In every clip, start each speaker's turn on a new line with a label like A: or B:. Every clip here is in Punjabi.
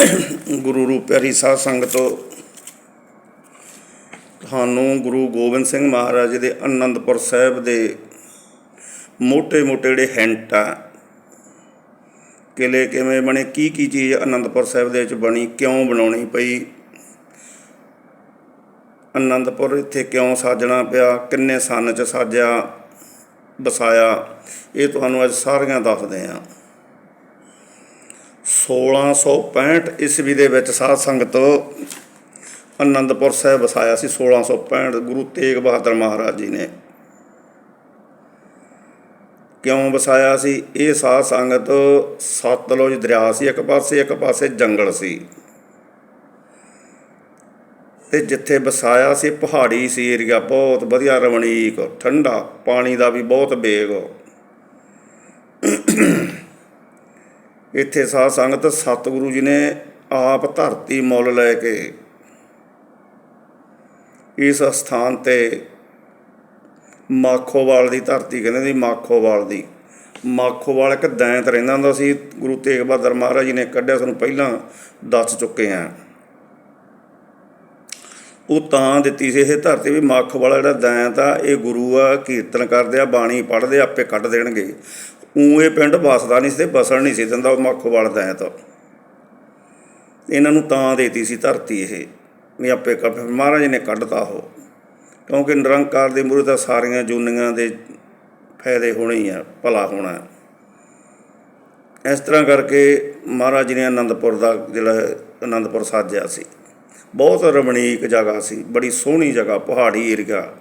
A: ਗੁਰੂ ਰੂਪ ਪਿਆਰੀ ਸਾਧ ਸੰਗਤ, ਤੁਹਾਨੂੰ ਗੁਰੂ ਗੋਬਿੰਦ ਸਿੰਘ ਮਹਾਰਾਜ ਦੇ ਅਨੰਦਪੁਰ ਸਾਹਿਬ ਦੇ ਮੋٹے-ਮੋٹے ਜਿਹੜੇ ਹਿੰਟ ਆ, ਕਿਲੇ ਕਿਵੇਂ ਬਣੇ, ਕੀ ਕੀ ਚੀਜ਼ ਅਨੰਦਪੁਰ ਸਾਹਿਬ ਦੇ ਵਿੱਚ ਬਣੀ, ਕਿਉਂ ਬਣਾਉਣੀ ਪਈ, ਅਨੰਦਪੁਰ ਇੱਥੇ ਕਿਉਂ ਸਾਜਣਾ ਪਿਆ, ਕਿੰਨੇ ਸਨ ਚ ਸਾਜਿਆ ਬਸਾਇਆ ਇਹ ਤੁਹਾਨੂੰ ਅੱਜ ਸਾਰੀਆਂ ਦੱਸਦੇ ਆਂ। 1665 ਈਸਵੀ ਦੇ ਵਿੱਚ ਸਾਧ ਸੰਗਤ ਅਨੰਦਪੁਰ ਸਾਹਿਬ ਵਸਾਇਆ ਸੀ। 1665 ਗੁਰੂ ਤੇਗ ਬਹਾਦਰ ਮਹਾਰਾਜ ਜੀ ਨੇ। ਕਿਉਂ ਵਸਾਇਆ ਸੀ? ਇਹ ਸਾਧ ਸੰਗਤ ਸਤਲੁਜ ਦਰਿਆ ਸੀ। ਇੱਕ ਪਾਸੇ ਇੱਕ ਪਾਸੇ ਜੰਗਲ ਸੀ। ਤੇ ਜਿੱਥੇ ਵਸਾਇਆ ਸੀ, ਪਹਾੜੀ ਸੀ ਏਰੀਆ, ਬਹੁਤ ਵਧੀਆ ਰਮਣੀਕ ਠੰਡਾ, ਪਾਣੀ ਦਾ ਵੀ ਬਹੁਤ ਵੇਗ ਇੱਥੇ ਸਾਧ ਸੰਗਤ ਸਤਿਗੁਰੂ ਜੀ ਨੇ ਆਪ ਧਰਤੀ ਮੁੱਲ ਲੈ ਕੇ ਇਸ ਸਥਾਨ ਤੇ ਮਾਖੋਵਾਲ ਦੀ ਧਰਤੀ ਕਹਿੰਦੇ ਸੀ, ਮਾਖੋਵਾਲ ਦੀ। ਮਾਖੋਵਾਲ ਇੱਕ ਦੈਂਤ ਰਹਿੰਦਾ ਹੁੰਦਾ ਸੀ, ਗੁਰੂ ਤੇਗ ਬਹਾਦਰ ਮਹਾਰਾਜ ਜੀ ਨੇ ਕੱਢਿਆ, ਸਾਨੂੰ ਪਹਿਲਾਂ ਦੱਸ ਚੁੱਕੇ ਆ। ਉਹ ਤਾਂ ਦਿੱਤੀ ਸੀ ਇਹ ਧਰਤੀ ਵੀ ਮਾਖੋਵਾਲਾ ਜਿਹੜਾ ਦੈਂਤ ਆ, ਇਹ ਗੁਰੂ ਆ, ਕੀਰਤਨ ਕਰਦੇ ਆ, ਬਾਣੀ ਪੜ੍ਹਦੇ ਆਪੇ ਕੱਢ ਦੇਣਗੇ। ਊਂ ਇਹ ਪਿੰਡ ਵਸਦਾ ਨਹੀਂ ਸੀ ਤੇ ਬਸਣ ਨਹੀਂ ਸੀ ਦਿੰਦਾ ਉਹ ਮਾਖੋਵਾਲ ਦੈਂਤ ਇਹਨਾਂ ਨੂੰ ਤਾਂ ਦੇਤੀ ਸੀ ਧਰਤੀ ਇਹ ਵੀ ਆਪੇ ਕੱਢ ਮਹਾਰਾਜ ਨੇ ਕੱਢਤਾ ਉਹ। ਕਿਉਂਕਿ ਨਿਰੰਕਾਰ ਦੇ ਮੂਹਰੇ ਤਾਂ ਸਾਰੀਆਂ ਜੂਨੀਆਂ ਦੇ ਫਾਇਦੇ ਹੋਣੇ ਹੀ ਆ ਭਲਾ ਹੋਣਾ। ਇਸ ਤਰ੍ਹਾਂ ਕਰਕੇ ਮਹਾਰਾਜ ਜੀ ਨੇ ਆਨੰਦਪੁਰ ਦਾ ਜਿਹੜਾ ਹੈ, ਆਨੰਦਪੁਰ ਸਾਜਿਆ ਸੀ। ਬਹੁਤ ਰਮਣੀਕ ਜਗ੍ਹਾ ਸੀ ਬੜੀ ਸੋਹਣੀ ਜਗ੍ਹਾ ਪਹਾੜੀ ਏਰੀਆ।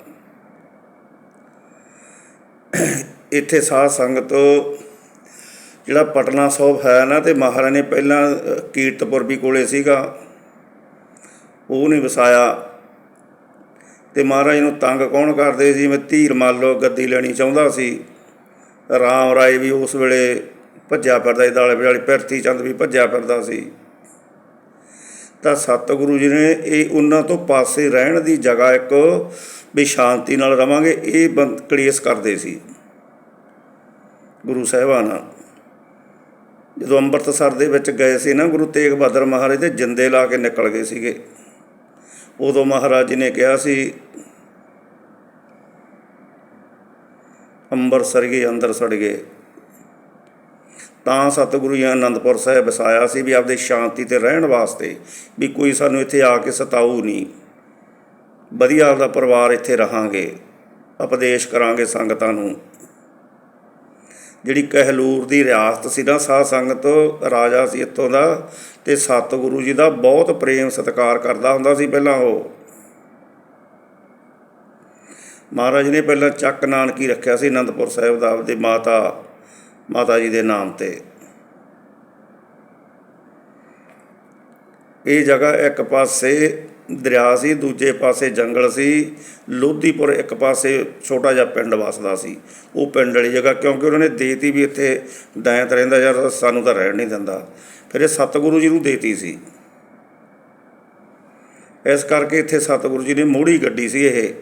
A: ਇੱਥੇ ਸਾਧ ਸੰਗਤ ਜਿਹੜਾ ਪਟਨਾ ਸਾਹਿਬ ਹੈ ਨਾ ਤੇ ਮਹਾਰਾਜ ਨੇ ਪਹਿਲਾਂ ਕੀਰਤਪੁਰ ਵੀ ਕੋਲੇ ਸੀਗਾ। ਉਹ ਨਹੀਂ ਵਸਾਇਆ। ਤੇ ਮਹਾਰਾਜ ਨੂੰ ਤੰਗ ਕੌਣ ਕਰਦੇ ਸੀ? ਮੈਂ ਧੀਰ ਮੰਨ ਲਓ, ਗੱਦੀ ਲੈਣੀ ਚਾਹੁੰਦਾ ਸੀ। ਰਾਮ ਰਾਏ ਵੀ ਉਸ ਵੇਲੇ ਭੱਜਿਆ ਫਿਰਦਾ ਸੀ, ਦਾਲੇ ਵਾਲੀ ਪਿਰਥੀ ਚੰਦ ਵੀ ਭੱਜਿਆ ਫਿਰਦਾ ਸੀ। ਤਾਂ ਸਤਿਗੁਰੂ ਜੀ ਨੇ ਇਹ ਉਹਨਾਂ ਤੋਂ ਪਾਸੇ ਰਹਿਣ ਦੀ ਜਗ੍ਹਾ ਇੱਕ ਵੀ ਸ਼ਾਂਤੀ ਨਾਲ ਰਵਾਂਗੇ, ਇਹ ਬੰਦ ਕਲੇਸ਼ ਕਰਦੇ ਸੀ। ਗੁਰੂ ਸਾਹਿਬਾਨ। ਜਦੋਂ ਅੰਮ੍ਰਿਤਸਰ ਦੇ ਵਿੱਚ ਗਏ ਸੀ ਨਾ ਗੁਰੂ ਤੇਗ ਬਹਾਦਰ ਮਹਾਰਾਜ ਦੇ, ਜਿੰਦੇ ਲਾ ਕੇ ਨਿਕਲ ਗਏ ਸੀਗੇ। ਉਦੋਂ ਮਹਾਰਾਜ ਜੀ ਨੇ ਕਿਹਾ ਸੀ ਅੰਮ੍ਰਿਤਸਰ ਸਰਗੇ ਅੰਦਰ ਸੜ ਗਏ ਤਾਂ ਸਤਿਗੁਰੂ ਜੀ ਨੇ ਆਨੰਦਪੁਰ ਸਾਹਿਬ ਵਸਾਇਆ ਸੀ ਵੀ ਆਪਦੇ ਸ਼ਾਂਤੀ ਤੇ ਰਹਿਣ ਵਾਸਤੇ ਵੀ ਕੋਈ ਸਾਨੂੰ ਇੱਥੇ ਆ ਕੇ ਸਤਾਊ ਨਹੀਂ। ਵਧੀਆ ਆਪਦਾ ਪਰਿਵਾਰ ਇੱਥੇ ਰਹਾਂਗੇ, ਉਪਦੇਸ਼ ਕਰਾਂਗੇ ਸੰਗਤਾਂ ਨੂੰ। ਜਿਹੜੀ ਕਹਿਲੂਰ ਦੀ ਰਿਆਸਤ ਸੀ ਨਾ, ਸਾਧ ਸੰਗਤ ਰਾਜਾ ਸੀ ਇੱਥੋਂ ਦਾ ਤੇ ਸਤਿਗੁਰੂ ਜੀ ਦਾ ਬਹੁਤ ਪ੍ਰੇਮ ਸਤਿਕਾਰ ਕਰਦਾ ਹੁੰਦਾ ਸੀ ਪਹਿਲਾਂ ਉਹ। ਮਹਾਰਾਜ ਨੇ ਪਹਿਲਾਂ ਚੱਕ ਨਾਨਕੀ ਰੱਖਿਆ ਸੀ ਅਨੰਦਪੁਰ ਸਾਹਿਬ ਦਾ ਆਪਦੇ ਮਾਤਾ ਮਾਤਾ ਜੀ ਦੇ ਨਾਮ ਤੇ। ਇਹ ਜਗ੍ਹਾ ਇੱਕ ਪਾਸੇ ਦਰਿਆ ਸੀ, ਦੂਜੇ ਪਾਸੇ ਜੰਗਲ ਸੀ, ਲੋਧੀਪੁਰ ਇੱਕ ਪਾਸੇ ਛੋਟਾ ਜਿਹਾ ਪਿੰਡ ਵਸਦਾ ਸੀ। ਉਹ ਪਿੰਡ ਵਾਲੀ ਜਗ੍ਹਾ ਕਿਉਂਕਿ ਉਹਨਾਂ ਨੇ ਦੇਤੀ ਵੀ ਇੱਥੇ ਦੈਂਤ ਰਹਿੰਦਾ ਯਾਰ ਸਾਨੂੰ ਤਾਂ ਰਹਿਣ ਨਹੀਂ ਦਿੰਦਾ। ਫਿਰ ਇਹ ਸਤਿਗੁਰੂ ਜੀ ਨੂੰ ਦੇਤੀ ਸੀ। ਇਸ ਕਰਕੇ ਇੱਥੇ ਸਤਿਗੁਰੂ ਜੀ ਨੇ ਮੋੜੀ ਗੱਡੀ ਸੀ ਇਹ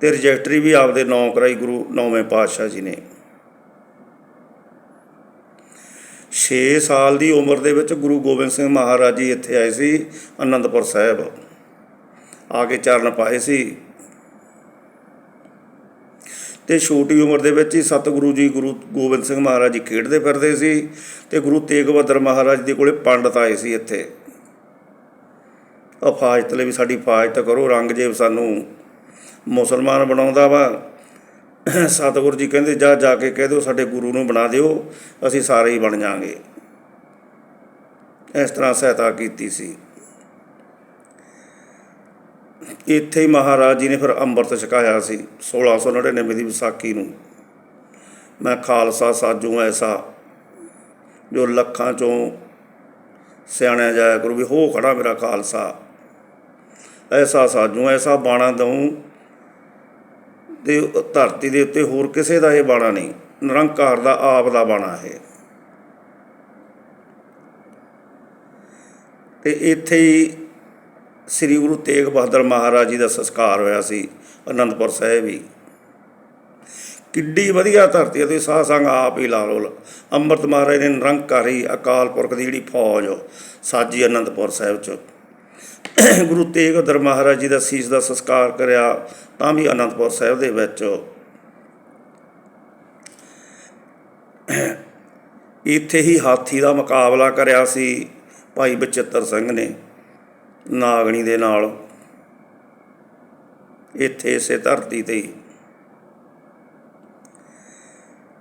A: ਤੇ ਰਜਿਸਟਰੀ ਵੀ ਆਪਦੇ ਨਾਂ ਕਰਾਈ ਗੁਰੂ ਨੌਵੇਂ ਪਾਤਸ਼ਾਹ ਜੀ ਨੇ। 6 ਸਾਲ ਦੀ ਉਮਰ ਦੇ ਵਿੱਚ ਗੁਰੂ ਗੋਬਿੰਦ ਸਿੰਘ ਮਹਾਰਾਜ ਜੀ ਇੱਥੇ ਆਏ ਸੀ ਅਨੰਦਪੁਰ ਸਾਹਿਬ। ਆ ਕੇ ਚਰਨ ਪਾਏ ਸੀ। ਤੇ ਛੋਟੀ ਉਮਰ ਦੇ ਵਿੱਚ ਹੀ ਸਤਿਗੁਰੂ ਜੀ ਗੁਰੂ ਗੋਬਿੰਦ ਸਿੰਘ ਮਹਾਰਾਜ ਜੀ ਖੇਡਦੇ ਫਿਰਦੇ ਸੀ ਤੇ ਗੁਰੂ ਤੇਗ ਬਹਾਦਰ ਮਹਾਰਾਜ ਦੇ ਕੋਲੇ ਪੰਡਤ ਆਏ ਸੀ ਇੱਥੇ। ਅਫਾਜ਼ਤ ਲਈ ਵੀ ਸਾਡੀ ਫਾਜ਼ਤ ਕਰੋ, ਰੰਗਜੇਬ ਸਾਨੂੰ ਮੁਸਲਮਾਨ ਬਣਾਉਂਦਾ ਵਾ। ਸਤਿਗੁਰੂ ਜੀ ਕਹਿੰਦੇ, ਜਾ ਜਾ ਕੇ ਕਹਿ ਦਿਓ, ਸਾਡੇ ਗੁਰੂ ਨੂੰ ਬਣਾ ਦਿਓ, ਅਸੀਂ ਸਾਰੇ ਹੀ ਬਣ ਜਾਾਂਗੇ। ਇਸ ਤਰ੍ਹਾਂ ਸਹਾਇਤਾ ਕੀਤੀ ਸੀ। ਇੱਥੇ ਹੀ ਮਹਾਰਾਜ ਜੀ ਨੇ ਫਿਰ ਅੰਮ੍ਰਿਤ ਛਕਾਇਆ ਸੀ 1699 ਦੀ ਵਿਸਾਖੀ ਨੂੰ। ਮੈਂ ਖਾਲਸਾ ਸਾਜੂ ਐਸਾ, ਜੋ ਲੱਖਾਂ ਚੋਂ ਸਿਆਣਿਆ ਜਾਇਆ ਕਰੂ ਵੀ ਹੋ ਖੜਾ ਮੇਰਾ ਖਾਲਸਾ। ਐਸਾ ਸਾਜੂ, ਐਸਾ ਬਾਣਾ ਦਊ ਤੇ ਧਰਤੀ ਦੇ ਉੱਤੇ ਹੋਰ ਕਿਸੇ ਦਾ ਇਹ ਬਾਣਾ ਨਹੀਂ, ਨਿਰੰਕਾਰ ਦਾ ਆਪ ਦਾ ਬਾਣਾ ਹੈ ਤੇ ਇੱਥੇ ਹੀ ਸ੍ਰੀ ਗੁਰੂ ਤੇਗ ਬਹਾਦਰ ਮਹਾਰਾਜ ਜੀ ਦਾ ਸੰਸਕਾਰ ਹੋਇਆ ਸੀ, ਅਨੰਦਪੁਰ ਸਾਹਿਬ ਹੀ। ਕਿੱਡੀ ਵਧੀਆ ਧਰਤੀ ਹੈ, ਤੁਸੀਂ ਸਾਧ ਸੰਗ ਆਪ ਹੀ ਲਾ ਲਓ। ਅੰਮ੍ਰਿਤ ਮਹਾਰਾਜ ਨੇ ਨਿਰੰਕਾਰੀ ਅਕਾਲ ਪੁਰਖ ਦੀ ਜਿਹੜੀ ਫੌਜ ਸਾਜੀ ਅਨੰਦਪੁਰ ਸਾਹਿਬ ਚ। ਗੁਰੂ ਤੇਗ ਬਹਾਦਰ ਮਹਾਰਾਜ ਜੀ ਦਾ ਸੀਸ ਦਾ ਸੰਸਕਾਰ ਕਰਿਆ, ਤਾਂ ਵੀ ਅਨੰਦਪੁਰ ਸਾਹਿਬ ਦੇ ਵਿੱਚ ਇੱਥੇ ਹੀ ਹਾਥੀ ਦਾ ਮੁਕਾਬਲਾ ਕਰਿਆ ਸੀ, ਭਾਈ ਬਚਿੱਤਰ ਸਿੰਘ ਨੇ। ਨਾਗਣੀ ਦੇ ਨਾਲ ਇੱਥੇ ਇਸੇ ਧਰਤੀ ਤੇ। ਹੀ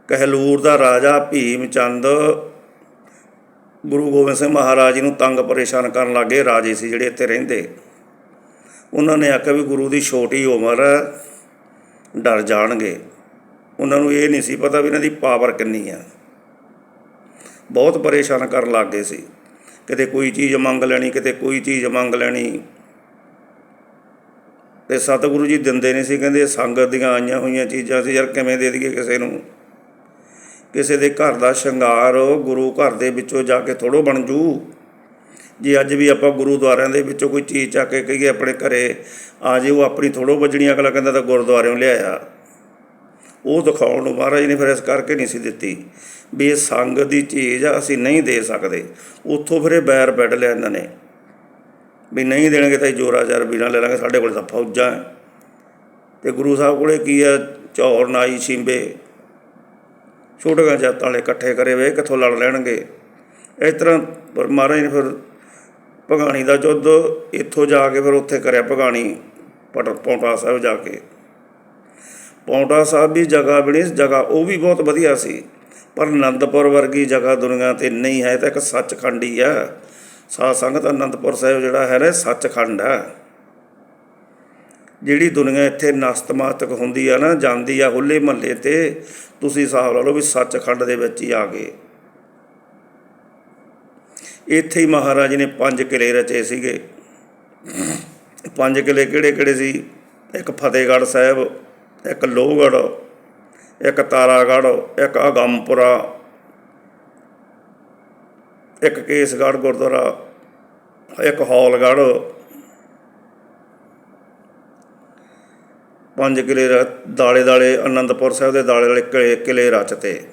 A: ਕਹਿਲੂਰ ਦਾ ਰਾਜਾ ਭੀਮ ਚੰਦ ਗੁਰੂ ਗੋਬਿੰਦ ਸਿੰਘ ਮਹਾਰਾਜ ਜੀ ਨੂੰ ਤੰਗ ਪਰੇਸ਼ਾਨ ਕਰਨ ਲੱਗੇ, ਰਾਜੇ ਸੀ ਜਿਹੜੇ ਇੱਥੇ ਰਹਿੰਦੇ। ਉਹਨਾਂ ਨੇ ਆਖਿਆ ਵੀ ਗੁਰੂ ਦੀ ਛੋਟੀ ਉਮਰ ਹੈ ਡਰ ਜਾਣਗੇ। ਉਹਨਾਂ ਨੂੰ ਇਹ ਨਹੀਂ ਸੀ ਪਤਾ ਵੀ ਇਹਨਾਂ ਦੀ ਪਾਵਰ ਕਿੰਨੀ ਆ। ਬਹੁਤ ਪਰੇਸ਼ਾਨ ਕਰਨ ਲੱਗ ਗਏ ਸੀ। ਕਿਤੇ ਕੋਈ ਚੀਜ਼ ਮੰਗ ਲੈਣੀ, ਕਿਤੇ ਕੋਈ ਚੀਜ਼ ਮੰਗ ਲੈਣੀ। ਤੇ ਸਤਿਗੁਰੂ ਜੀ ਦਿੰਦੇ ਨਹੀਂ ਸੀ, ਕਹਿੰਦੇ ਸੰਗਤ ਦੀਆਂ ਆਈਆਂ ਹੋਈਆਂ ਚੀਜ਼ਾਂ ਸੀ, ਯਾਰ ਕਿਵੇਂ ਦੇ ਦਈਏ ਕਿਸੇ ਨੂੰ? ਕਿਸੇ ਦੇ ਘਰ ਦਾ ਸ਼ਿੰਗਾਰ ਗੁਰੂ ਘਰ ਦੇ ਵਿੱਚੋਂ ਜਾ ਕੇ ਥੋੜੋ ਬਣ ਜੂ। ਜੇ ਅੱਜ ਵੀ ਆਪਾਂ ਗੁਰਦੁਆਰਿਆਂ ਦੇ ਵਿੱਚੋਂ ਕੋਈ ਚੀਜ਼ ਚੱਕ ਕੇ ਕਹੀਏ ਆਪਣੇ ਘਰੇ, ਆ ਜੇ ਉਹ ਆਪਣੀ ਥੋੜੋ ਵੱਜਣੀ, ਅਗਲਾ ਕਹਿੰਦਾ ਤਾਂ ਗੁਰਦੁਆਰਿਓਂ ਲਿਆਇਆ। ਉਹ ਦਿਖਾਉਣ ਨੂੰ ਮਹਾਰਾਜ ਨੇ ਫਿਰ ਇਸ ਕਰਕੇ ਨਹੀਂ ਸੀ ਦਿੱਤੀ ਵੀ ਇਹ ਸੰਗ ਦੀ ਚੀਜ਼ ਆ, ਅਸੀਂ ਨਹੀਂ ਦੇ ਸਕਦੇ। ਉੱਥੋਂ ਫਿਰ ਇਹ ਬੈਰ ਬੈੱਡ ਲਿਆ ਇਹਨਾਂ ਨੇ। ਵੀ ਨਹੀਂ ਦੇਣਗੇ ਤਾਂ ਜੋਰਾ ਜਰ ਬਿਨਾ ਲੈ ਲਾਂਗੇ, ਸਾਡੇ ਕੋਲ ਤਾਂ ਫੌਜਾਂ ਹੈ। ਤੇ ਗੁਰੂ ਸਾਹਿਬ ਕੋਲੇ ਕੀ ਹੈ ਚੌਰ, ਨਾਈ ਛਿੰਬੇ ਛੋਟੀਆਂ ਜਾਤਾਂ ਵਾਲੇ ਇਕੱਠੇ ਕਰੇ ਵੇ, ਕਿੱਥੋਂ ਲੜ ਲੈਣਗੇ? ਇਸ ਤਰ੍ਹਾਂ ਪਰ ਮਹਾਰਾਜ ਨੇ ਫਿਰ ਭਗਾਣੀ ਦਾ ਯੁੱਧ ਇੱਥੋਂ ਜਾ ਕੇ ਫਿਰ ਉੱਥੇ ਕਰਿਆ, ਭਗਾਣੀ ਪਟਰ ਪੌਂਟਾ ਸਾਹਿਬ ਜਾ ਕੇ। ਪੌਂਟਾ ਸਾਹਿਬ ਵੀ ਜਗ੍ਹਾ ਬਣੀ, ਜਗ੍ਹਾ ਉਹ ਵੀ ਬਹੁਤ ਵਧੀਆ ਸੀ। ਪਰ ਅਨੰਦਪੁਰ ਵਰਗੀ ਜਗ੍ਹਾ ਦੁਨੀਆ ਤੇ ਨਹੀਂ ਹੈ ਤਾਂ ਇੱਕ ਸੱਚਖੰਡ ਹੀ ਆ। ਸਾਧ ਸੰਗਤ ਅਨੰਦਪੁਰ ਸਾਹਿਬ ਜਿਹੜਾ ਹੈ ਨਾ ਸੱਚਖੰਡ ਹੈ ਜਿਹੜੀ ਦੁਨੀਆ ਇੱਥੇ ਨਸਤਮਾਤਕ ਹੁੰਦੀ ਆ ਨਾ, ਜਾਂਦੀ ਆ ਹੁੱਲੇ ਮਹੱਲੇ ਤੇ, ਤੁਸੀਂ ਹਿਸਾਬ ਲਾ ਲਓ ਵੀ ਸੱਚਖੰਡ ਦੇ ਵਿੱਚ ਹੀ ਆ ਗਏ। ਇੱਥੇ ਹੀ ਮਹਾਰਾਜ ਨੇ ਪੰਜ ਕਿਲੇ ਰਚੇ ਸੀਗੇ। ਪੰਜ ਕਿਲੇ ਕਿਹੜੇ ਕਿਹੜੇ ਸੀ? ਇੱਕ ਫਤਿਹਗੜ੍ਹ ਸਾਹਿਬ ਇੱਕ ਲੋਹਗੜ੍ਹ, ਇੱਕ ਤਾਰਾਗੜ੍ਹ, ਇੱਕ ਅਗੰਮਪੁਰਾ ਇੱਕ ਕੇਸਗੜ੍ਹ ਗੁਰਦੁਆਰਾ, ਇੱਕ ਹੌਲਗੜ੍ਹ, ਪੰਜ ਕਿਲੇ ਰ- ਦਾਲੇ ਦਾਲੇ ਅਨੰਦਪੁਰ ਸਾਹਿਬ ਦੇ ਦਾਲੇ ਦਾਲੇ ਕਿਲੇ ਕਿਲੇ ਰਚਤੇ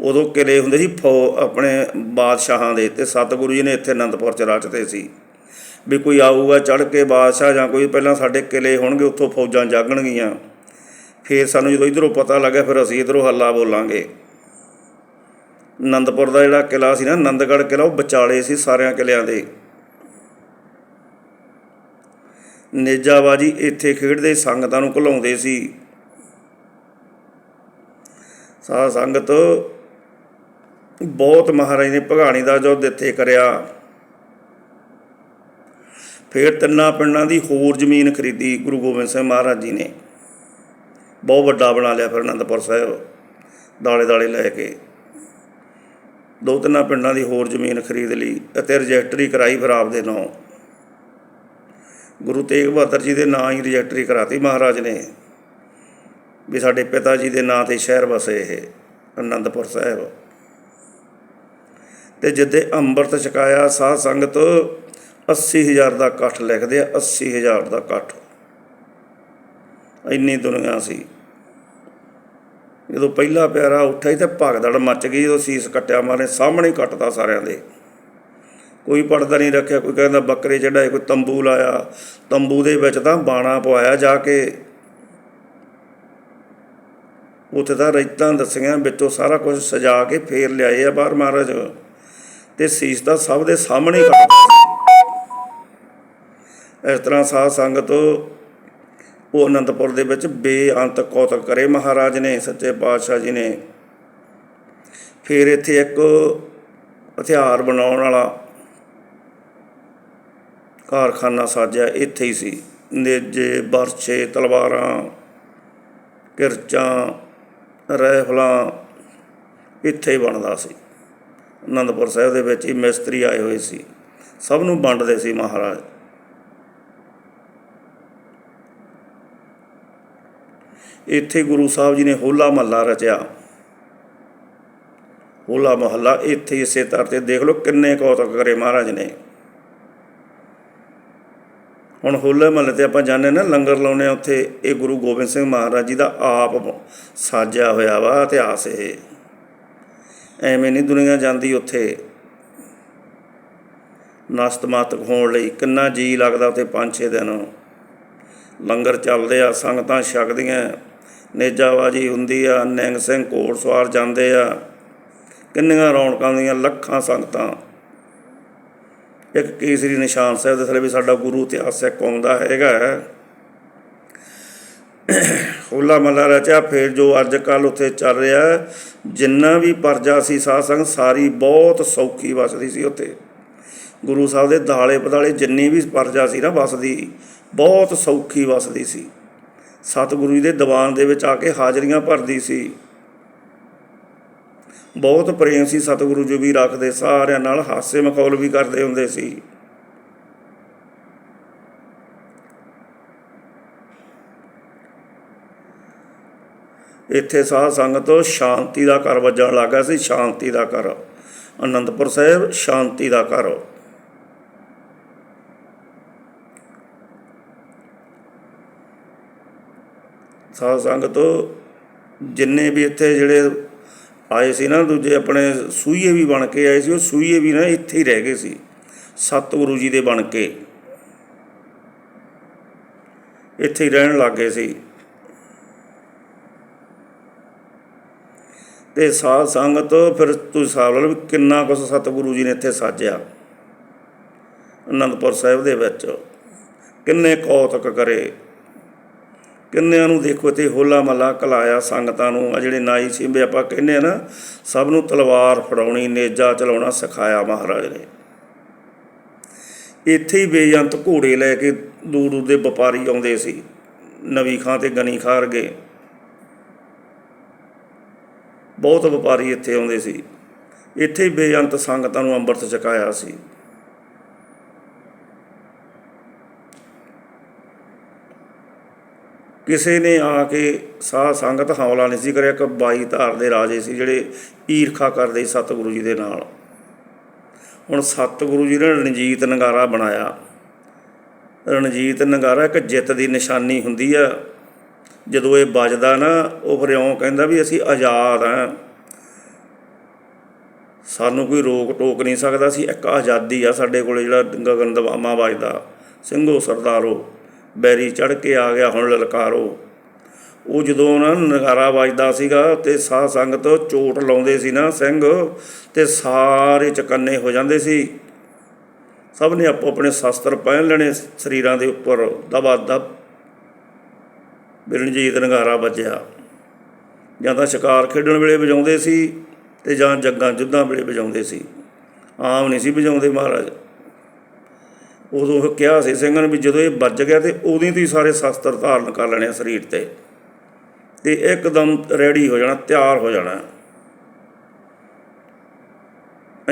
A: ਉਦੋਂ ਕਿਲੇ ਹੁੰਦੇ ਸੀ ਫੌ, ਆਪਣੇ ਬਾਦਸ਼ਾਹਾਂ ਦੇ ਤੇ ਸਤਿਗੁਰੂ ਜੀ ਨੇ ਇੱਥੇ ਅਨੰਦਪੁਰ ਚ ਰਚਤੇ ਸੀ। ਵੀ ਕੋਈ ਆਊਗਾ ਚੜ ਕੇ ਬਾਦਸ਼ਾਹ ਜਾਂ ਕੋਈ ਪਹਿਲਾਂ ਸਾਡੇ ਕਿਲੇ ਹੋਣਗੇ, ਉੱਥੋਂ ਫੌਜਾਂ ਜਾਗਣਗੀਆਂ। ਫਿਰ ਸਾਨੂੰ ਜਦੋਂ ਇਧਰੋਂ ਪਤਾ ਲੱਗਿਆ, ਫਿਰ ਅਸੀਂ ਇਧਰੋਂ ਹੱਲਾ ਬੋਲਾਂਗੇ। ਆਨੰਦਪੁਰ ਦਾ ਜਿਹੜਾ ਕਿਲਾ ਸੀ ਨਾ ਆਨੰਦਗੜ੍ਹ ਕਿਲਾ ਉਹ ਵਿਚਾਲੇ ਸੀ ਸਾਰਿਆਂ ਕਿਲਿਆਂ ਦੇ। ਨੇਜਾਬਾਜੀ ਇੱਥੇ ਖੇਡਦੇ, ਸੰਗਤਾਂ ਨੂੰ ਘਲਾਉਂਦੇ ਸੀ। ਸਾਧ ਸੰਗਤ ਬਹੁਤ ਮਹਾਰਾਜ ਨੇ ਭਗਾਣੀ ਦਾ ਜੋ ਦਿੱਤੇ ਕਰਿਆ। ਫਿਰ ਤਿੰਨਾਂ ਪਿੰਡਾਂ ਦੀ ਹੋਰ ਜ਼ਮੀਨ ਖਰੀਦੀ, ਗੁਰੂ ਗੋਬਿੰਦ ਸਿੰਘ ਮਹਾਰਾਜ ਜੀ ਨੇ। ਬਹੁਤ ਵੱਡਾ ਬਣਾ ਲਿਆ ਫਿਰ ਅਨੰਦਪੁਰ ਸਾਹਿਬ, ਦਾਲੇ ਦਾਲੇ ਲੈ ਕੇ। ਦੋ ਤਿੰਨਾਂ ਪਿੰਡਾਂ ਦੀ ਹੋਰ ਜ਼ਮੀਨ ਖਰੀਦ ਲਈ ਅਤੇ ਰਜਿਸਟਰੀ ਕਰਾਈ ਫਿਰ ਆਪਦੇ ਨਾਂ। ਗੁਰੂ ਤੇਗ ਬਹਾਦਰ ਜੀ ਦੇ ਨਾਂ ਹੀ ਰਜਿਸਟਰੀ ਕਰਾਤੀ ਮਹਾਰਾਜ ਨੇ। ਵੀ ਸਾਡੇ ਪਿਤਾ ਜੀ ਦੇ ਨਾਂ ਤੇ ਸ਼ਹਿਰ ਵਸੇ ਇਹ, ਅਨੰਦਪੁਰ ਸਾਹਿਬ। ਤੇ ਜਿੱਦੇ ਅੰਮ੍ਰਿਤ ਛਕਾਇਆ ਸਾਧ ਸੰਗਤ 80000 ਦਾ ਇਕੱਠ ਲਿਖਦੇ ਆ 80000 ਦਾ ਇਕੱਠ। ਇੰਨੀ ਦੁਨੀਆ ਸੀ। ਜਦੋਂ ਪਹਿਲਾ ਪਿਆਰਾ ਉੱਠਿਆ ਸੀ ਤੇ ਭਗਦੜ ਮੱਚ ਗਈ, ਜਦੋਂ ਸੀਸ ਕੱਟਿਆ ਮਾਰੇ, ਸਾਹਮਣੇ ਹੀ ਕੱਟਦਾ ਸਾਰਿਆਂ ਦੇ। ਕੋਈ ਪਰਦਾ ਨਹੀਂ ਰੱਖਿਆ, ਕੋਈ ਕਹਿੰਦਾ ਬੱਕਰੇ ਚੜਾਏ, ਕੋਈ ਤੰਬੂ ਲਾਇਆ। ਤੰਬੂ ਦੇ ਵਿੱਚ ਤਾਂ ਬਾਣਾ ਪਵਾਇਆ ਜਾ ਕੇ। ਉੱਥੇ ਤਾਂ ਰੇਤਾਂ ਦੱਸੀਆਂ, ਵਿੱਚੋਂ ਸਾਰਾ ਕੁਝ ਸਜਾ ਕੇ ਫੇਰ ਲਿਆਏ ਆ ਬਾਹਰ ਮਹਾਰਾਜ। ਤੇ ਸੀਸ ਤਾਂ ਸਭ ਦੇ ਸਾਹਮਣੇ ਕੱਟਦਾ ਇਸ ਤਰ੍ਹਾਂ ਸਾਧ ਸੰਗਤ ਉਹ ਅਨੰਦਪੁਰ ਦੇ ਵਿੱਚ ਬੇਅੰਤ ਕੌਤਕ ਕਰੇ ਮਹਾਰਾਜ ਨੇ, ਸੱਚੇ ਪਾਤਸ਼ਾਹ ਜੀ ਨੇ। ਫਿਰ ਇੱਥੇ ਇੱਕ ਹਥਿਆਰ ਬਣਾਉਣ ਵਾਲਾ ਕਾਰਖਾਨਾ ਸਾਜਿਆ, ਇੱਥੇ ਹੀ ਸੀ। ਨੇਜੇ, ਬਰਛੇ, ਤਲਵਾਰਾਂ, ਕਿਰਚਾਂ ਰਹਿਫਲਾਂ ਇੱਥੇ ਹੀ ਬਣਦਾ ਸੀ। ਅਨੰਦਪੁਰ ਸਾਹਿਬ ਦੇ ਵਿੱਚ ਹੀ ਮਿਸਤਰੀ ਆਏ ਹੋਏ ਸੀ। ਸਭ ਨੂੰ ਵੰਡਦੇ ਸੀ ਮਹਾਰਾਜ। ਇੱਥੇ ਗੁਰੂ ਸਾਹਿਬ ਜੀ ਨੇ ਹੋਲਾ ਮਹੱਲਾ ਰਚਿਆ। ਹੋਲਾ ਮਹੱਲਾ ਇੱਥੇ ਇਸੇ ਤਰ੍ਹਾਂ ਤੇ ਦੇਖ ਲਓ ਕਿੰਨੇ ਕੌਤਕ ਕਰੇ ਮਹਾਰਾਜ ਨੇ। ਹੁਣ ਹੋਲੇ ਮਹੱਲੇ ਤੇ ਆਪਾਂ ਜਾਂਦੇ ਨਾ, ਲੰਗਰ ਲਾਉਨੇ ਆ ਉੱਥੇ, ਇਹ ਗੁਰੂ ਗੋਬਿੰਦ ਸਿੰਘ ਮਹਾਰਾਜ ਜੀ ਦਾ ਆਪ ਸਾਜਿਆ ਹੋਇਆ ਵਾ ਇਤਿਹਾਸ ਇਹ। ਐਵੇਂ ਨਹੀਂ ਦੁਨੀਆ ਜਾਂਦੀ ਉੱਥੇ। ਨਸਤਮਾਤਕ ਹੋਣ ਲਈ ਕਿੰਨਾ ਜੀ ਲੱਗਦਾ ਉੱਥੇ 5-6 ਦਿਨ। ਲੰਗਰ ਚੱਲਦੇ ਆ, ਸੰਗਤਾਂ ਛਕਦੀਆਂ। ਨੇਜਾਬਾਜੀ ਹੁੰਦੀ ਆ ਨਿੰਗ ਸਿੰਘ ਘੋੜ ਸਵਾਰ ਜਾਂਦੇ ਆ। ਕਿੰਨੀਆਂ ਰੌਣਕਾਂ ਦੀਆਂ ਲੱਖਾਂ ਸੰਗਤਾਂ। ਇੱਕ ਕੇਸਰੀ ਨਿਸ਼ਾਨ ਸਾਹਿਬ ਦੇ ਥੱਲੇ ਵੀ ਸਾਡਾ ਗੁਰੂ ਇਤਿਹਾਸਕ ਕੌਮ ਦਾ ਹੈਗਾ। ਹੈ। ਹੋਲਾ ਮਹੱਲਾ ਰਚਿਆ, ਫਿਰ ਜੋ ਅੱਜ ਕੱਲ ਉੱਥੇ ਚੱਲ ਰਿਹਾ, ਜਿੰਨਾ ਵੀ ਪਰਜਾ ਸੀ ਸਾਧ ਸੰਗਤ, ਸਾਰੀ ਬਹੁਤ ਸੌਖੀ ਵਸਦੀ ਸੀ ਉੱਥੇ। ਗੁਰੂ ਸਾਹਿਬ ਦੇ ਦਾਲੇ ਪਦਾਲੇ ਜਿੰਨੀ ਵੀ ਪਰਜਾ ਸੀ ਨਾ ਵਸਦੀ, ਬਹੁਤ ਸੌਖੀ ਵਸਦੀ ਸੀ। ਸਤਿਗੁਰੂ ਜੀ ਦੇ ਦੀਵਾਨ ਦੇ ਵਿੱਚ ਆ ਕੇ ਹਾਜ਼ਰੀਆਂ ਭਰਦੀ ਸੀ। ਬਹੁਤ ਪ੍ਰੇਮ ਸੀ ਸਤਿਗੁਰੂ ਜੀ ਵੀ ਰੱਖਦੇ, ਸਾਰਿਆਂ ਨਾਲ ਹਾਸੇ ਮਖੌਲ ਵੀ ਕਰਦੇ ਹੁੰਦੇ ਸੀ। ਇੱਥੇ ਸਾਧ ਸੰਗਤ ਸ਼ਾਂਤੀ ਦਾ ਘਰ ਵੱਜਣ ਲੱਗਾ ਸੀ, ਸ਼ਾਂਤੀ ਦਾ ਘਰ। ਅਨੰਦਪੁਰ ਸਾਹਿਬ, ਸ਼ਾਂਤੀ ਦਾ ਘਰ। ਸਾਧ ਸੰਗਤ ਜਿੰਨੇ ਵੀ ਇੱਥੇ ਜਿਹੜੇ ਆਏ ਸੀ ਨਾ, ਦੂਜੇ ਆਪਣੇ ਸੂਈਏ ਵੀ ਬਣ ਕੇ ਆਏ ਸੀ, ਉਹ ਸੂਈਏ ਵੀ ਨਾ ਇੱਥੇ ਹੀ ਰਹਿ ਗਏ ਸੀ, ਸਤਿਗੁਰੂ ਜੀ ਦੇ ਬਣ ਕੇ। ਇੱਥੇ ਹੀ ਰਹਿਣ ਲੱਗ ਗਏ ਸੀ। ਤੇ ਸਾਧ ਸੰਗਤ ਫਿਰ ਤੁਸੀਂ ਹਿਸਾਬ ਲਾ ਲਓ ਵੀ ਕਿੰਨਾ ਕੁਛ ਸਤਿਗੁਰੂ ਜੀ ਨੇ ਇੱਥੇ ਸਾਜਿਆ, ਅਨੰਦਪੁਰ ਸਾਹਿਬ ਦੇ ਵਿੱਚ, ਕਿੰਨੇ ਕੌਤਕ ਕਰੇ। ਕਿੰਨਿਆਂ ਨੂੰ ਦੇਖੋ ਤੇ ਹੋਲਾ ਮਹੱਲਾ ਕਲਾਇਆ ਸੰਗਤਾਂ ਨੂੰ। ਆ ਜਿਹੜੇ ਨਾਈ ਸਿੰਬੇ ਆਪਾਂ ਕਹਿੰਦੇ ਆ ਨਾ, ਸਭ ਨੂੰ ਤਲਵਾਰ ਫੜਾਉਣੀ, ਨੇਜਾ ਚਲਾਉਣਾ ਸਿਖਾਇਆ ਮਹਾਰਾਜ ਨੇ। ਇੱਥੇ ਹੀ ਬੇਅੰਤ ਘੋੜੇ ਲੈ ਕੇ ਦੂਰ ਦੂਰ ਦੇ ਵਪਾਰੀ ਆਉਂਦੇ ਸੀ, ਨਵੀਂ ਖਾਂ ਤੇ ਗਨੀ ਖਾਂ ਗਏ। ਬਹੁਤ ਵਪਾਰੀ ਇੱਥੇ ਆਉਂਦੇ ਸੀ। ਇੱਥੇ ਬੇਅੰਤ ਸੰਗਤਾਂ ਨੂੰ ਅੰਮ੍ਰਿਤ ਛਕਾਇਆ ਸੀ। ਕਿਸੇ ਨੇ ਆ ਕੇ ਸਾਧ ਸੰਗਤ ਹੌਲਾ ਨਹੀਂ ਸੀ ਕਰਿਆ, ਇੱਕ ਬਾਈ ਧਾਰ ਦੇ ਰਾਜੇ ਸੀ ਜਿਹੜੇ ਈਰਖਾ ਕਰਦੇ ਸਤਿਗੁਰੂ ਜੀ ਦੇ ਨਾਲ। ਹੁਣ ਸਤਿਗੁਰੂ ਜੀ ਨੇ ਰਣਜੀਤ ਨਗਾਰਾ ਬਣਾਇਆ। ਰਣਜੀਤ ਨਗਾਰਾ ਇੱਕ ਜਿੱਤ ਦੀ ਨਿਸ਼ਾਨੀ ਹੁੰਦੀ ਆ। ਜਦੋਂ ਇਹ ਵੱਜਦਾ ਨਾ, ਉਹ ਫਿਰ ਇਉਂ ਕਹਿੰਦਾ ਵੀ ਅਸੀਂ ਆਜ਼ਾਦ ਆ ਸਾਨੂੰ ਕੋਈ ਰੋਕ ਟੋਕ ਨਹੀਂ ਸਕਦਾ ਸੀ ਇੱਕ ਆਜ਼ਾਦੀ ਆ ਸਾਡੇ ਕੋਲੇ ਜਿਹੜਾ ਗਗਨ ਦਵਾਮਾ ਵੱਜਦਾ। ਸਿੰਘੋ ਸਰਦਾਰੋ ਬੈਰੀ ਚੜ ਕੇ ਆ ਗਿਆ ਹੁਣ ਲਲਕਾਰੋ। ਉਹ ਜਦੋਂ ਨਾ ਨਗਾਰਾ ਵੱਜਦਾ ਸੀਗਾ ਤੇ ਸਾਧ ਸੰਗਤ ਚੋਟ ਲਾਉਂਦੇ ਸੀ ਨਾ ਸਿੰਘ ਤੇ ਸਾਰੇ ਚਕੰਨੇ ਹੋ ਜਾਂਦੇ ਸੀ। ਸਭ ਨੇ ਆਪੋ ਆਪਣੇ ਸ਼ਸਤਰ ਪਹਿਨ ਲੈਣੇ ਸਰੀਰਾਂ ਦੇ ਉੱਪਰ। ਦਬਾ ਦਬ ਬਿਰਣਜੀਤ ਨਗਾਰਾ ਵੱਜਿਆ। ਜਾਂ ਤਾਂ ਸ਼ਿਕਾਰ ਖੇਡਣ ਵੇਲੇ ਵਜਾਉਂਦੇ ਸੀ ਤੇ ਜਾਂ ਜੱਗਾਂ ਜੁੱਧਾਂ ਵੇਲੇ ਵਜਾਉਂਦੇ ਸੀ। ਆਮ ਨਹੀਂ ਸੀ ਵਜਾਉਂਦੇ ਮਹਾਰਾਜ। ਉਦੋਂ ਕਿਹਾ ਸੀ ਸਿੰਘਾਂ ਨੇ ਵੀ ਜਦੋਂ ਇਹ ਵੱਜ ਗਿਆ ਤੇ ਉਦੋਂ ਹੀ ਤੁਸੀਂ ਸਾਰੇ ਸ਼ਸਤਰ ਧਾਰਨ ਕਰ ਲੈਣੇ ਆ ਸਰੀਰ ਤੇ। ਤੇ ਇੱਕਦਮ ਰੈਡੀ ਹੋ ਜਾਣਾ, ਤਿਆਰ ਹੋ ਜਾਣਾ।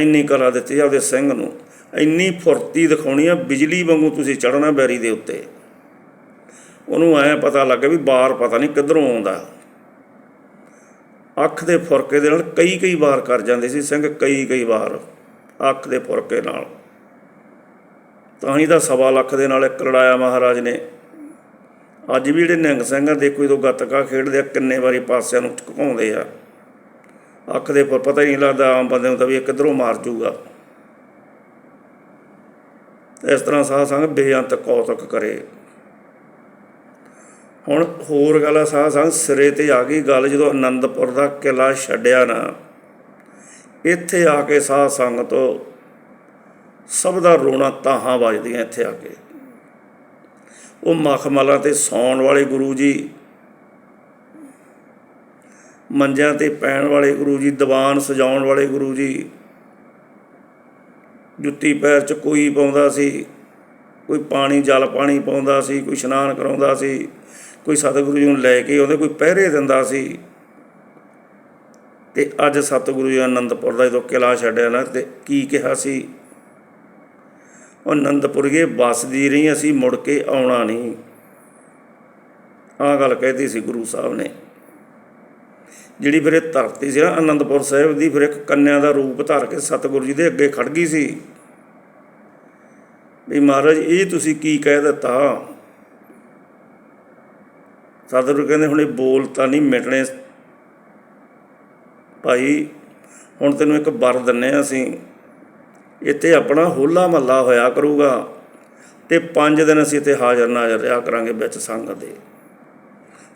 A: ਇੰਨੀ ਕਲਾ ਦਿੱਤੀ ਆ ਸਿੰਘ ਨੂੰ। ਇੰਨੀ ਫੁਰਤੀ ਦਿਖਾਉਣੀ ਆ, ਬਿਜਲੀ ਵਾਂਗੂ ਤੁਸੀਂ ਚੜਨਾ ਬੈਰੀ ਦੇ ਉੱਤੇ। ਉਹਨੂੰ ਐ ਪਤਾ ਲੱਗਾ ਵੀ ਬਾਹਰ ਪਤਾ ਨਹੀਂ ਕਿੱਧਰੋਂ ਆਉਂਦਾ। ਅੱਖ ਦੇ ਫੁਰਕੇ ਦੇ ਨਾਲ ਕਈ ਕਈ ਵਾਰ ਕਰ ਜਾਂਦੇ ਸੀ, ਸਿੰਘ ਕਈ ਕਈ ਵਾਰ ਅੱਖ ਦੇ ਫੁਰਕੇ ਨਾਲ। ਤਾਂ ਹੀ ਤਾਂ ਸਵਾ ਲੱਖ ਦੇ ਨਾਲ ਇੱਕ ਲੜਾਇਆ ਮਹਾਰਾਜ ਨੇ। ਅੱਜ ਵੀ ਜਿਹੜੇ ਨਿਹੰਗ ਸਿੰਘ ਆ, ਦੇਖੋ ਜਦੋਂ ਗੱਤਕਾ ਖੇਡਦੇ ਆ, ਕਿੰਨੇ ਵਾਰੀ ਪਾਸਿਆਂ ਨੂੰ ਝੁਕਾਉਂਦੇ ਆ। ਅੱਖ ਦੇ ਪਰ ਪਤਾ ਹੀ ਨਹੀਂ ਲੱਗਦਾ ਆਮ ਬੰਦੇ ਨੂੰ ਤਾਂ ਵੀ ਇਹ ਕਿੱਧਰੋਂ ਮਾਰ ਜੂਗਾ। ਇਸ ਤਰ੍ਹਾਂ ਸਾਧ ਸੰਗ ਬੇਅੰਤ ਕੌਤਕ ਕਰੇ। ਹੁਣ ਹੋਰ ਗੱਲ ਆ, ਸਾਧ ਸੰਗ ਸਿਰੇ ਤੇ ਆ ਗਈ ਗੱਲ, ਜਦੋਂ ਆਨੰਦਪੁਰ ਦਾ ਕਿਲਾ ਛੱਡਿਆ ਨਾ, ਇੱਥੇ ਆ ਕੇ ਸਾਧ ਤੋਂ ਸਭ ਦਾ ਰੋਣਾ ਤਾਹਾਂ ਵੱਜਦੀਆਂ ਇੱਥੇ ਆ ਕੇ। ਉਹ ਮਖਮਲਾਂ ਤੇ ਸੌਣ ਵਾਲੇ ਗੁਰੂ ਜੀ, ਮੰਜਿਆਂ ਤੇ ਪੈਣ ਵਾਲੇ ਗੁਰੂ ਜੀ, ਦੀਵਾਨ ਸਜਾਉਣ ਵਾਲੇ ਗੁਰੂ ਜੀ, ਜੁੱਤੀ ਪੈਰ 'ਚ ਕੋਈ ਪਾਉਂਦਾ ਸੀ, ਕੋਈ ਪਾਣੀ, ਜਲ ਪਾਣੀ ਪਾਉਂਦਾ ਸੀ, ਕੋਈ ਇਸ਼ਨਾਨ ਕਰਾਉਂਦਾ ਸੀ, ਕੋਈ ਸਤਿਗੁਰੂ ਜੀ ਨੂੰ ਲੈ ਕੇ ਉਹਦੇ ਕੋਈ ਪਹਿਰੇ ਦਿੰਦਾ ਸੀ। ਤੇ ਅੱਜ ਸਤਿਗੁਰੂ ਜੀ ਅਨੰਦਪੁਰ ਦਾ ਜਦੋਂ ਕਿਲਾ ਛੱਡਿਆ ਨਾ, ਤੇ ਕੀ ਕਿਹਾ ਸੀ? ਉਹ ਆਨੰਦਪੁਰਗੇ ਵਸਦੀ ਰਹੀ, ਅਸੀਂ ਮੁੜ ਕੇ ਆਉਣਾ ਨਹੀਂ। ਆਹ ਗੱਲ ਕਹਿਤੀ ਸੀ ਗੁਰੂ ਸਾਹਿਬ ਨੇ। ਜਿਹੜੀ ਫਿਰ ਇਹ ਧਰਤੀ ਸੀ ਨਾ ਆਨੰਦਪੁਰ ਸਾਹਿਬ ਦੀ, ਫਿਰ ਇੱਕ ਕੰਨਿਆ ਦਾ ਰੂਪ ਧਾਰ ਕੇ ਸਤਿਗੁਰੂ ਜੀ ਦੇ ਅੱਗੇ ਖੜ ਗਈ ਸੀ। ਵੀ ਮਹਾਰਾਜ, ਇਹ ਤੁਸੀਂ ਕੀ ਕਹਿ ਦਿੱਤਾ? ਸਤਿਗੁਰੂ ਕਹਿੰਦੇ, ਹੁਣ ਇਹ ਬੋਲ ਤਾਂ ਨਹੀਂ ਮਿਟਣੇ ਭਾਈ, ਹੁਣ ਤੈਨੂੰ ਇੱਕ ਵਰ ਦਿੰਨੇ ਆ ਅਸੀਂ। ਇੱਥੇ ਆਪਣਾ ਹੋਲਾ ਮਹੱਲਾ ਹੋਇਆ ਕਰੂਗਾ ਤੇ ਪੰਜ ਦਿਨ ਅਸੀਂ ਇੱਥੇ ਹਾਜ਼ਰ ਨਾਜ਼ਰ ਰਿਹਾ ਕਰਾਂਗੇ ਵਿੱਚ ਸੰਗਤ ਦੇ।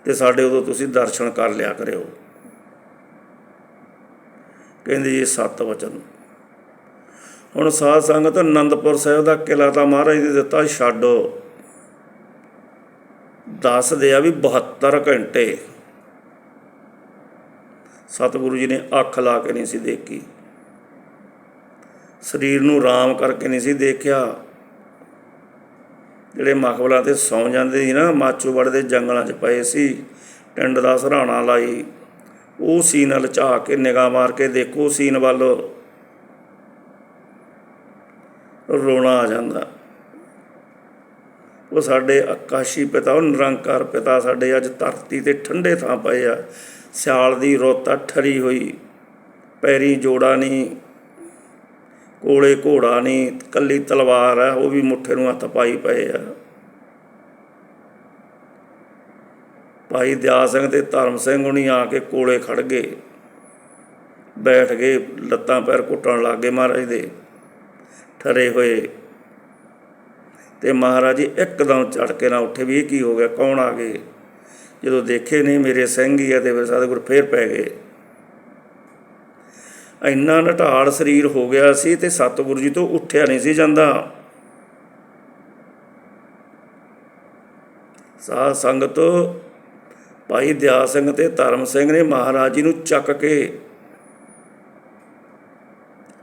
A: ਤੇ ਸਾਡੇ ਉਦੋਂ ਤੁਸੀਂ ਦਰਸ਼ਨ ਕਰ ਲਿਆ ਕਰਿਓ। ਕਹਿੰਦੇ ਜੀ ਇਹ ਸੱਤ ਵਚਨ। ਹੁਣ ਸਾਧ ਸੰਗਤ ਅਨੰਦਪੁਰ ਸਾਹਿਬ ਦਾ ਕਿਲਾ ਤਾਂ ਮਹਾਰਾਜ ਨੇ ਦਿੱਤਾ, ਛੱਡੋ। ਦੱਸਦੇ ਆ ਵੀ 72 ਘੰਟੇ। ਸਤਿਗੁਰੂ ਜੀ ਨੇ ਅੱਖ ਲਾ ਕੇ ਨਹੀਂ ਸੀ ਦੇਖੀ। ਸਰੀਰ ਨੂੰ ਆਰਾਮ ਕਰਕੇ ਨਹੀਂ ਸੀ ਦੇਖਿਆ। ਜਿਹੜੇ ਮਖਬਲਾਂ ਤੇ ਸੌਂ ਜਾਂਦੇ ਸੀ ਨਾ ਮਾਚੋਵੜ ਦੇ ਜੰਗਲਾਂ 'ਚ ਪਏ ਸੀ, ਟਿੰਡ ਦਾ ਸਰਾਣਾ ਲਾਈ। ਉਹ ਸੀਨ ਲਚਾ ਕੇ, ਨਿਗਾਹ ਮਾਰ ਕੇ ਦੇਖੋ ਸੀਨ ਵੱਲ। ਰੋਣਾ ਆ ਜਾਂਦਾ। ਉਹ ਸਾਡੇ ਆਕਾਸ਼ੀ ਪਿਤਾ, ਉਹ ਨਿਰੰਕਾਰ ਪਿਤਾ ਸਾਡੇ ਅੱਜ ਧਰਤੀ ਤੇ ਠੰਡੇ ਥਾਂ ਪਏ ਆ। ਸਿਆਲ ਦੀ ਰੁੱਤ ਠਰੀ ਹੋਈ, ਪੈਰੀ ਜੋੜਾ ਨਹੀਂ। ਕੋਲੇ ਘੋੜਾ ਨਹੀਂ, ਕੱਲੀ ਤਲਵਾਰ ਹੈ, ਉਹ ਵੀ ਮੁੱਠੇ ਨੂੰ ਹੱਥ ਪਾਈ ਪਏ ਆ। ਭਾਈ ਦਿਆ ਸਿੰਘ ਤੇ ਧਰਮ ਸਿੰਘ ਹੁਣੀ ਆ ਕੇ ਕੋਲੇ ਖੜ ਗਏ। ਬੈਠ ਗਏ, ਲੱਤਾਂ ਪੈਰ ਘੁੱਟਣ ਲੱਗ ਗਏ ਮਹਾਰਾਜ ਦੇ। ਠਰੇ ਹੋਏ। ਤੇ ਮਹਾਰਾਜ ਜੀ ਇੱਕਦਮ ਚੜ ਕੇ ਨਾ ਉੱਠੇ ਵੀ ਇਹ ਕੀ ਹੋ ਗਿਆ, ਕੌਣ ਆ ਗਏ? ਜਦੋਂ ਦੇਖੇ ਨਹੀਂ ਮੇਰੇ ਸਿੰਘ ਹੀ ਆ ਤੇ ਫਿਰ ਸਤਿਗੁਰ ਫੇਰ ਪੈ ਗਏ। ਇੰਨਾ ਨਟਾੜ ਸਰੀਰ ਹੋ ਗਿਆ ਸੀ ਤੇ ਸਤਿਗੁਰੂ ਜੀ ਤੋਂ ਉੱਠਿਆ ਨਹੀਂ ਸੀ ਜਾਂਦਾ। ਸਾਧ ਸੰਗਤ ਭਾਈ ਦਿਆ ਸਿੰਘ ਤੇ ਧਰਮ ਸਿੰਘ ਨੇ ਮਹਾਰਾਜ ਜੀ ਨੂੰ ਚੱਕ ਕੇ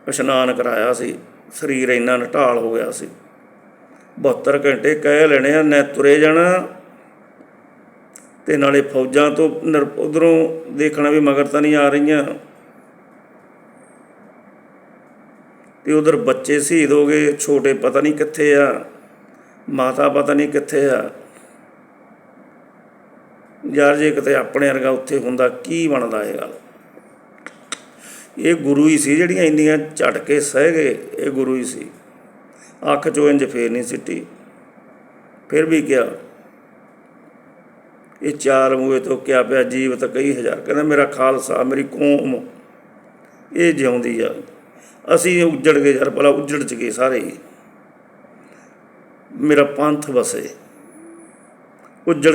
A: ਇਸ਼ਨਾਨ ਕਰਾਇਆ ਸੀ। ਸਰੀਰ ਇੰਨਾ ਨਟਾਲ ਹੋ ਗਿਆ ਸੀ। 72 ਘੰਟੇ ਕਹਿ ਲੈਣੇ ਆ, ਨੇ ਤੁਰੇ ਜਾਣਾ ਤੇ ਨਾਲੇ ਫੌਜਾਂ ਤੋਂ ਉਧਰੋਂ ਦੇਖਣਾ ਵੀ ਮਗਰ ਤਾਂ ਨਹੀਂ ਆ ਰਹੀਆਂ। ਤੇ ਉਧਰ ਬੱਚੇ ਸ਼ਹੀਦ ਹੋ ਗਏ, ਛੋਟੇ ਪਤਾ ਨਹੀਂ ਕਿੱਥੇ ਆ, ਮਾਤਾ ਪਤਾ ਨਹੀਂ ਕਿੱਥੇ ਆ। ਯਾਰ ਜੇ ਕਿਤੇ ਆਪਣੇ ਵਰਗਾ ਉੱਥੇ ਹੁੰਦਾ, ਕੀ ਬਣਦਾ ਇਹ ਗੱਲ? ਇਹ ਗੁਰੂ ਹੀ ਸੀ ਜਿਹੜੀਆਂ ਇੰਨੀਆਂ ਝਟਕੇ ਸਹਿ ਗਏ, ਇਹ ਗੁਰੂ ਹੀ ਸੀ। ਅੱਖ ਚੋਂ ਇੰਜ ਫੇਰ ਨਹੀਂ ਸਿੱਟੀ। ਫਿਰ ਵੀ ਕਿਹਾ, ਇਹ ਚਾਰ ਮੂਹੇ ਤੋਂ ਕਿਆ ਪਿਆ, ਜੀਵਤ ਕਈ ਹਜ਼ਾਰ, ਕਹਿੰਦਾ ਮੇਰਾ ਖਾਲਸਾ, ਮੇਰੀ ਕੌਮ, ਇਹ ਜਿਉਂਦੀ ਆ। ਅਸੀਂ ਉੱਜੜ ਗਏ ਯਾਰ ਭਲਾ ਉੱਜੜ ਚ ਗਏ ਸਾਰੇ ਮੇਰਾ ਪੰਥ ਵਸੇ। ਉੱਜੜ